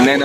నేను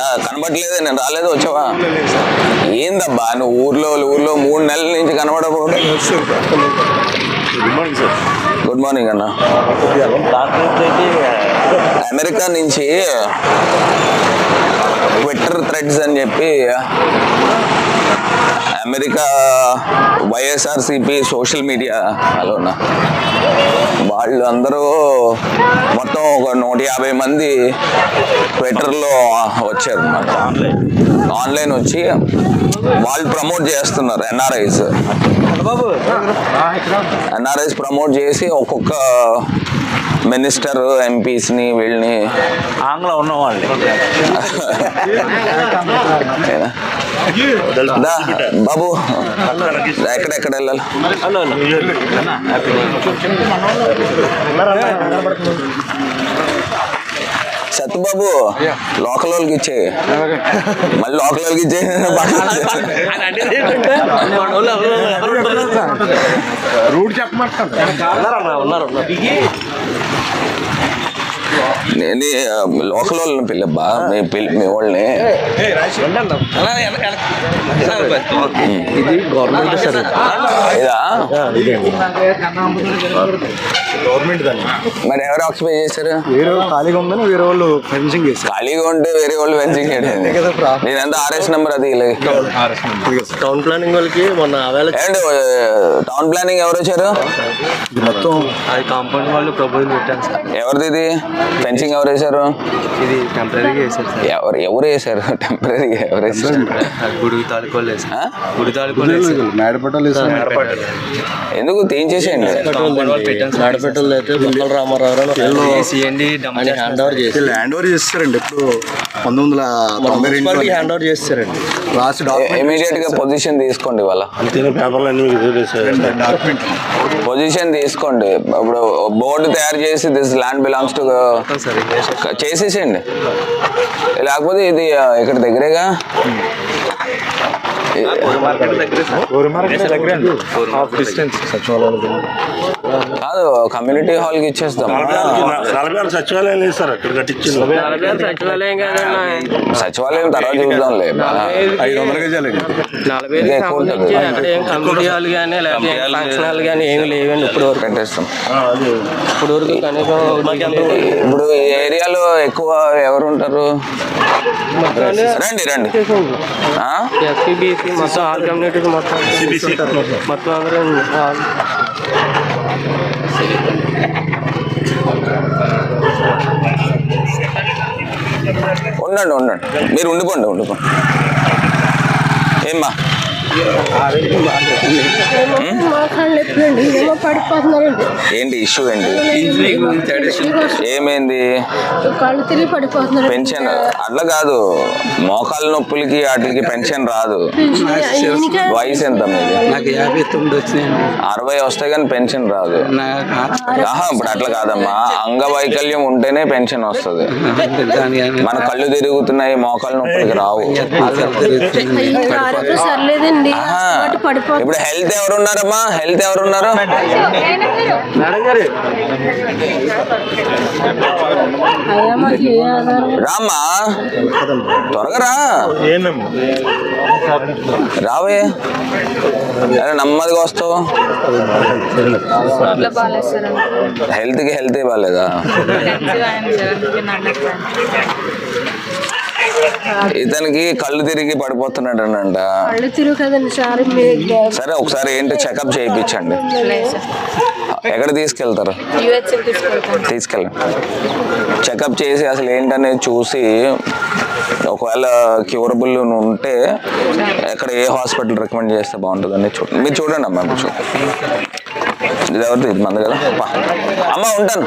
నాప్కిన్ కనబడలేదు నేను రాలేదు వచ్చావా? ఏందబ్బా నువ్వు ఊర్లో ఊర్లో మూడు నెలల నుంచి కనబడకపోతే? గుడ్ మార్నింగ్ అన్న. అమెరికా నుంచి ట్విట్టర్ థ్రెడ్స్ అని చెప్పి అమెరికా వైఎస్ఆర్సిపి సోషల్ మీడియా అలోనా వాళ్ళు అందరూ మొత్తం ఒక నూట యాభై మంది ట్విట్టర్లో వచ్చారు అన్నమాట. ఆన్లైన్ వచ్చి వాళ్ళు ప్రమోట్ చేస్తున్నారు ఎన్ఆర్ఐస్. ఎన్ఆర్ఐస్ ప్రమోట్ చేసి ఒక్కొక్క మినిస్టర్ ఎంపీస్ని వీళ్ళని ఆంగ్లం ఉన్నవాళ్ళు. బాబు ఎక్కడెక్కడ వెళ్ళాలి సత్తుబాబు లోకల్ వాళ్ళకి ఇచ్చే మళ్ళీ లోకల్ వాళ్ళకి ఇచ్చే రూట్ చెప్పమంటారు నేను లోకల్ వాళ్ళని పిల్లబ్బా. మీ పిల్ల మీ వాళ్ళని. ఇది గవర్నమెంట్ సర్వీస్ ఇదా? గవర్నమెంట్ దాన్ని మరి ఎవరు ఆక్యుపై చేశారు? వేరే వాళ్ళు ఖాళీగా ఉందని వేరే వాళ్ళు ఫెన్సింగ్ చేశారు. ఖాళీగా ఉంటే వేరే వాళ్ళు ఫెన్సింగ్ చేయడం నేనంతా ఆర్ఎస్ నెంబర్ అది. టౌన్ ప్లానింగ్ వాళ్ళకి మొన్న టౌన్ ప్లానింగ్ ఎవరు వచ్చారు? మొత్తం అది కాంపౌండ్ వాళ్ళు ప్రపోజల్ పెట్టాను సార్. ఎవరిది ఇది? ఫెన్సింగ్ ఎవరు వేశారు? ఇది టెంపరీగా సార్. ఎవరు ఎవరు వేశారు? టెంపరీ ఎవరు వేశారు? గుడి? గుడి మేడపట్టాలు ఎందుకు తీయించేసేయండి ఆడపెట్టలు అయితే బొమ్మల రామారావు హ్యాండ్ ఓవర్ చేసి హ్యాండ్ ఓవర్ చేస్తారండి. ఎప్పుడు పంతొమ్మిది వందల తొంభై రెండు మున్సిపాలిటీ హ్యాండ్ ఓవర్ చేస్తారండి. లాస్ట్ ఇమీడియట్గా పొజిషన్ తీసుకోండి వాళ్ళ డాక్యుమెంట్ పొజిషన్ తీసుకోండి. ఇప్పుడు బోర్డు తయారు చేసి దిస్ ల్యాండ్ బిలాంగ్స్ టు చేసేసేయండి. లేకపోతే ఇది ఇక్కడ దగ్గరేగా? డిస్టెన్స్ సచివాలయం కాదు కమ్యూనిటీ హాల్కి ఇచ్చేస్తాం. నలభై ఆరు సచివాలయం లేదు సార్ అక్కడ కట్టించింది. సచివాలయం కాదన్నా సచివాలయం తర్వాత చూద్దాంలే. ఐదు వందల గజాలండి నలభై ఇంకా ఐదుకి ఎక్కువ ఉంటుంది. సంబంధించి అక్కడ ఏం కమ్యూనిటీ హాల్ కానీ లేకపోతే ఏం ఫంక్షన్ హాల్ కానీ ఏమి లేవండి ఇప్పుడు వరకు. పెట్టేస్తాం. ఇప్పుడు వరకు కనీసం ఇప్పుడు ఈ ఏరియాలో ఎక్కువ ఎవరు ఉంటారు? రండి రండి. ఆ? ఎస్సీ బీసీ మొత్తం ఆల్ కమ్యూనిటీస్ మొత్తం మొత్తం. అందరూ ఉండండి ఉండండి. మీరు ఉండిపోండి ఉండిపోండి. ఏమ్మా? ఏంటి ఇష్యూ ఏంటి? ఏమైంది? తిరిగి పడిపోతున్నారు పెన్షన్? అట్లా కాదు. మోకాళ్ళ నొప్పులకి వాటికి పెన్షన్ రాదు. వయసు ఎంత నాకు యాభై తొమ్మిది వచ్చినాయండి అరవై వస్తే కానీ పెన్షన్ రాదు. ఇప్పుడు అట్లా కాదమ్మా. అంగవైకల్యం ఉంటేనే పెన్షన్ వస్తుంది. మన కళ్ళు తిరుగుతున్నాయి మోకాళ్ళ నొప్పులకి రావు. పడిపోతుంది. ఇప్పుడు హెల్త్ ఎవరున్నారమ్మా? హెల్త్ ఎవరున్నారు? అయ్యా మాకు ఏ ఆధారం రామ్మా. త్వరగా రావే. అరే నెమ్మదిగా వస్తావు. హెల్త్కి హెల్త్ ఇవ్వలేదా ఇతనికి కళ్ళు తిరిగి కళ్ళు తిరుగు కదండి సార్ ఒకసారి ఏంటి చెకప్ చేయించండి. ఎక్కడ తీసుకెళ్తారు? తీసుకెళ్ళండి. చెకప్ చేసి అసలు ఏంటనేది చూసి ఒకవేళ క్యూరబుల్ ఉంటే ఎక్కడ ఏ హాస్పిటల్ రికమెండ్ చేస్తే బాగుంటుందని చూడండి మీరు చూడండి అమ్మా మీరు చూడండి ఇది ఎవరిది? ఇది మంది కదా. అమ్మ ఉంటాను.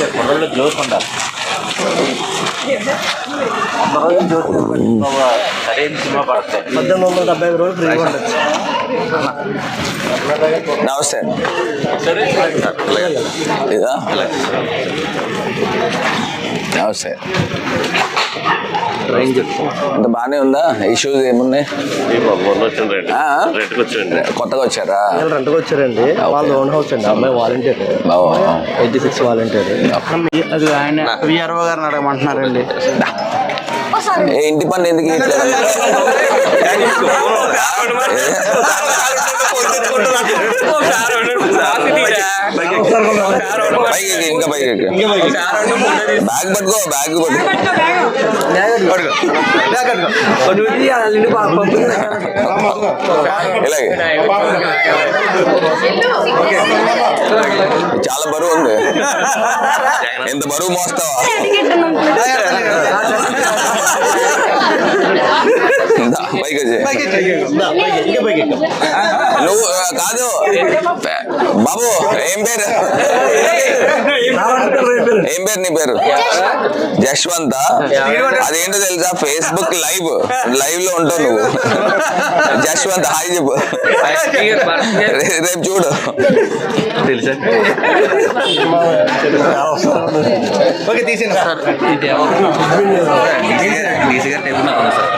వద్దు, వద్దు, వద్దు. వదిలేడు. బాబు వదిలే పద్దెనిమిది వందల డెబ్బై ఐదు రోజులు ఫ్రీగా ఉండొచ్చు. నమస్తే. నమస్తే అంత బాగానే ఉందా? ఇష్యూస్ ఏమున్నాయి? కొత్తగా వచ్చారా? రెంట్కి వచ్చారండి. వాళ్ళ ఓన్ హౌస్ అండి. అమ్మాయి వాలంటీర్. Eighty six volunteer. అది ఆయన విఆర్ఓ గారిని అడగమంటున్నారండి. ఇంటి పని ఎందుకు ఇంకా పైకి. బ్యాగ్ పట్టుకో బ్యాగ్ చాలా బరువు ఉంది ఎంత బరువు మోస్తావా. నువ్వు కాదు బాబు ఏం పేరు ఏం పేరు నీ పేరు జశ్వంత్ అదేంటో తెలుసా ఫేస్బుక్ లైవ్ లైవ్లో ఉంటావు నువ్వు జశ్వంత్ హాయ్ చెప్పు రేపు చూడు ఓకే తీసింది డీసీ గారి సార్.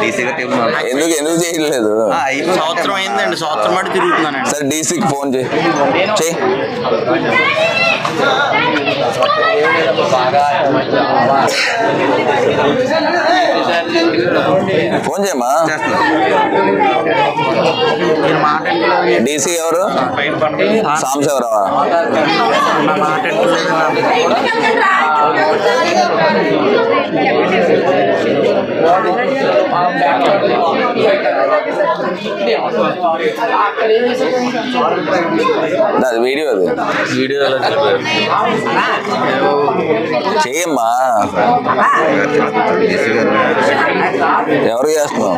డీసీ గారి మీద ఉంది. ఎందుకు ఎందుకు చేయట్లేదు? సంవత్సరం అయిందండి సంవత్సరం బట్టి తిరుగుతున్నానండి. సరే డీసీకి ఫోన్ చేయి. చెయ్యి ఫోన్ చేయమా డీసీ ఎవరు? సాంస ఎవరవా అది వీడియో అది. వీడియోలో తెలిపారు గారు ఎవరు చేస్తున్నావు?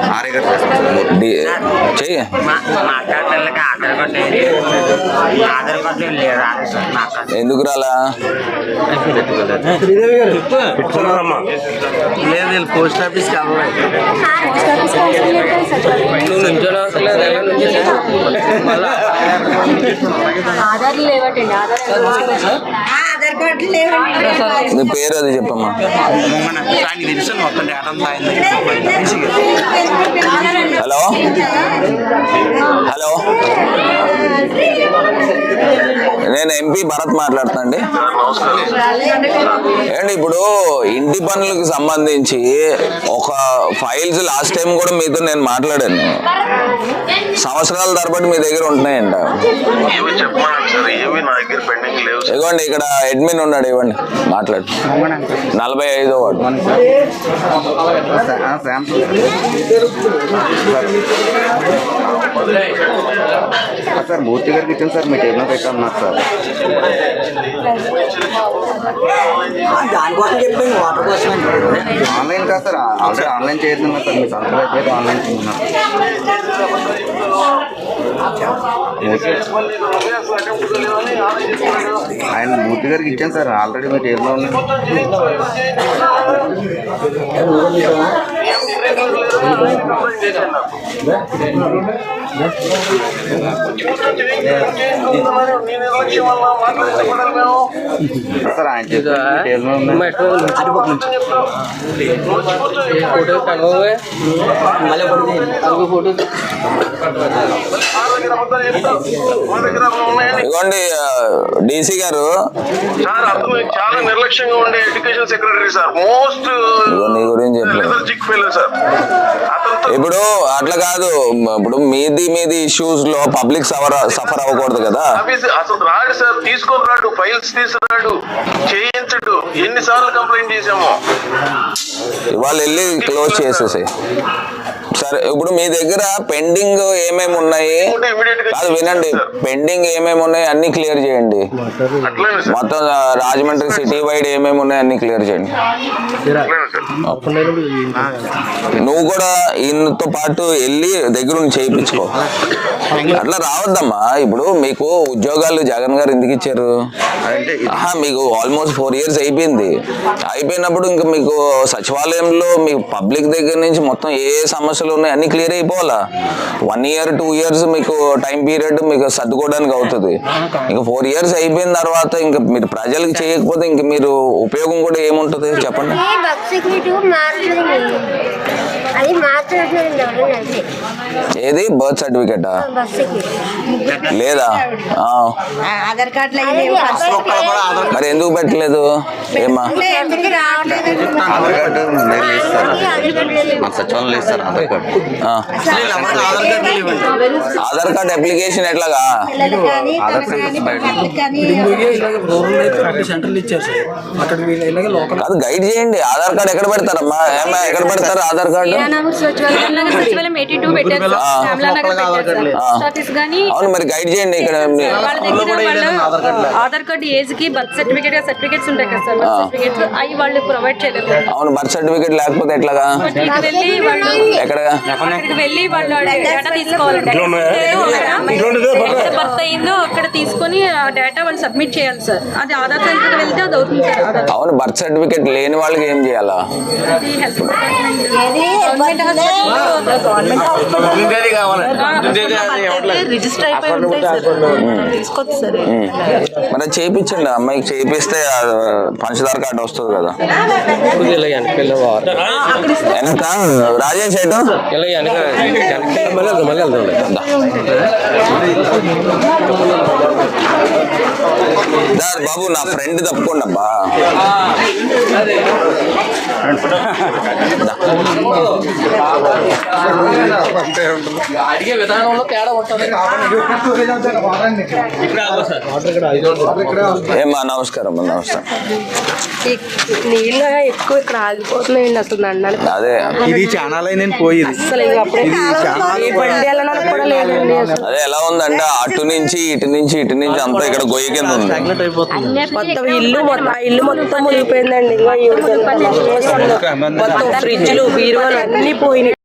చెయ్యి. ఎందుకు రాలా? లేదు పోస్ట్ వెళ్ళలేదు ఆధార్ లేవటండి ఆధార్ నీ పేరు అది చెప్పమ్మా ఆయనకి తెలుసు మొత్తం డేటా అంతా అయింది హలో హలో నేను ఎంపీ భరత్ మాట్లాడుతాండి అండి ఇప్పుడు ఇంటి పనులకు సంబంధించి ఒక ఫైల్స్ లాస్ట్ టైం కూడా మీతో నేను మాట్లాడాను సంవత్సరాల తరబడి మీ దగ్గర ఉంటున్నాయంట ఇవ్వండి ఇక్కడ అడ్మిన్ ఉన్నాడు ఇవ్వండి మాట్లాడు నలభై ఐదో వాడు సార్ మూర్తి గారికి ఇచ్చాను సార్ మీ టేబుల్ పెట్టామన్నారు సార్ దానికోసం చెప్పండి వాటర్ కోసం ఆన్లైన్ కాదు సార్ ఆల్రెడీ ఆన్లైన్ చేస్తున్నారు సార్ మీ సంతలో అయిపోయి ఆన్లైన్ చేస్తున్నారు ఆయన మూర్తి గారికి ఇచ్చాను సార్ ఆల్రెడీ మీ టేబుల్లో ఉన్నాయి సార్ ఆయన ఫోటో కలవే మళ్ళీ ఫోటో ఇవ్వండి డీసీ గారు. సార్ చాలా నిర్లక్ష్యంగా ఉండే ఎడ్యుకేషన్ సెక్రటరీ సార్. మోస్ట్ గురించి చెప్పలేదు సార్. ఇప్పుడు అట్లా కాదు. ఇప్పుడు మీది మీది ఇష్యూస్లో పబ్లిక్ సఫర్ సఫర్ అవ్వకూడదు కదా. అసలు రాడు సార్. తీసుకొని రాడు ఫైల్స్ తీసుకురాడు చేయించడు. ఎన్నిసార్లు కంప్లైంట్ చేశాము. ఇవాళ వెళ్ళి క్లోజ్ చేసేసి సరే ఇప్పుడు మీ దగ్గర పెండింగ్ ఏమేమి ఉన్నాయి? కాదు వినండి. పెండింగ్ ఏమేమి ఉన్నాయి అన్ని క్లియర్ చేయండి. మొత్తం రాజమండ్రి సిటీ వైడ్ ఏమేమి ఉన్నాయి అన్ని క్లియర్ చేయండి. నువ్వు కూడా ఈయనతో పాటు వెళ్ళి దగ్గర ఉండి చేయించుకో అట్లా రావద్దమ్మా. ఇప్పుడు మీకు ఉద్యోగాలు జగన్ గారు ఎందుకు ఇచ్చారు? మీకు ఆల్మోస్ట్ ఫోర్ ఇయర్స్ అయిపోయింది. అయిపోయినప్పుడు ఇంకా మీకు సచివాలయంలో మీ పబ్లిక్ దగ్గర నుంచి మొత్తం ఏ ఏ సమస్యలు ఉన్నాయి అన్ని క్లియర్ అయిపోవాలా? వన్ ఇయర్ టూ ఇయర్స్ మీకు టైం పీరియడ్ మీకు సర్దుకోవడానికి అవుతుంది. ఇంకా ఫోర్ ఇయర్స్ అయిపోయిన తర్వాత ఇంకా మీరు ప్రజలకు చేయకపోతే ఇంకా మీరు ఉపయోగం కూడా ఏముంటుంది? చెప్పండి. అది ఎవరైనా ఏది? బర్త్ సర్టిఫికేటా? లేదా? ఆ. ఆధార్ కార్డులు అది అబ్బాయికి మరి ఎందుకు పెట్టలేదు? ఏమా అందరికీ రావట్లేదు? ఆధార్ కార్డు కార్డు ఆధార్ ఆ. ఆధార్ అప్లికేషన్ ఎట్లాగా? పిల్లలు కానీ ఆధార్ తనకు కానీ సెంటర్స్ బయట పిల్లలకు కానీ సెంటర్లు ఇచ్చారు సార్. అక్కడికి వీళ్ళు ఇలాగే లోకల్ కాదు గైడ్ చేయండి. ఆధార్ కార్డ్ ఎక్కడ పెడతారమ్మా? ఏమా ఎక్కడ పెడతారు ఆధార్ కార్డు? సచివాలయం ఎయిటీ టూ పెట్టారు కానీ మరి గైడ్ చేయండి ఇక్కడ వాళ్ళ దగ్గర వాళ్ళ ఆధార్ కార్డు ఏజ్కి బర్త్ సర్టిఫికేట్ సర్టిఫికేట్స్ ఉంటాయి కదా సార్ బర్త్ సర్టిఫికేట్స్ అవి వాళ్ళు ప్రొవైడ్ చేయలేదు అవును బర్త్ సర్టిఫికేట్ లేకపోతే ఎట్లాగా? వెళ్ళి వాళ్ళు ఎక్కడ వెళ్ళి వాళ్ళు డేటా తీసుకోవాలంటే డేటా వాళ్ళు సబ్మిట్ చేయాలి సార్ అది ఆధార్ సెంటర్కి వెళ్తే అది అవుతుంది సార్ ఆధార్ అవును బర్త్ సర్టిఫికేట్ లేని వాళ్ళకి ఏం చేయాలా? అది హెల్త్ డిపార్ట్మెంట్ ఏది గవర్నమెంట్ రిజిస్టర్ అయిపోయి ఉంటాయి సార్ తీసుకోవచ్చు సార్ ఉమ్. మరి అది చేయించండి అమ్మాయికి చేపిస్తే ఆ పంచదార కార్డు వస్తుంది కదా. ఇలాగ వెనక్కి వెళ్ళేవారు వెనక రాజేష్ వెనక వెనక్కి మళ్ళీ వెళ్దాం మళ్ళీ వెళ్దాం దా బాబు నా ఫ్రెండ్ తప్పుకోండి అబ్బా. అడిగే విధానంలో తేడా ఉంటుంది. ఏమా నమస్కారం నమస్కారం. నీళ్ళు ఎక్కువ ఇక్కడ ఆగిపోతున్నాయండి అసలు అదే. ఇది ఛానల్ నేను పోయేది. అసలు ఇంకా అప్పుడే ఏ బండి వెళ్ళడానికి కూడా లేదండి అసలు అదే ఎలా ఉందంటే? అటు నుంచి ఇటు నుంచి ఇటు నుంచి అంతా ఇక్కడ గొయ్యి కింద ఉంది. మొత్తం ఇల్లు మొత్తం ఆ ఇల్లు మొత్తం మునిగిపోయిందండి. మొత్తం ఫ్రిడ్జ్లు బీరువాలు అన్ని పోయినాయి.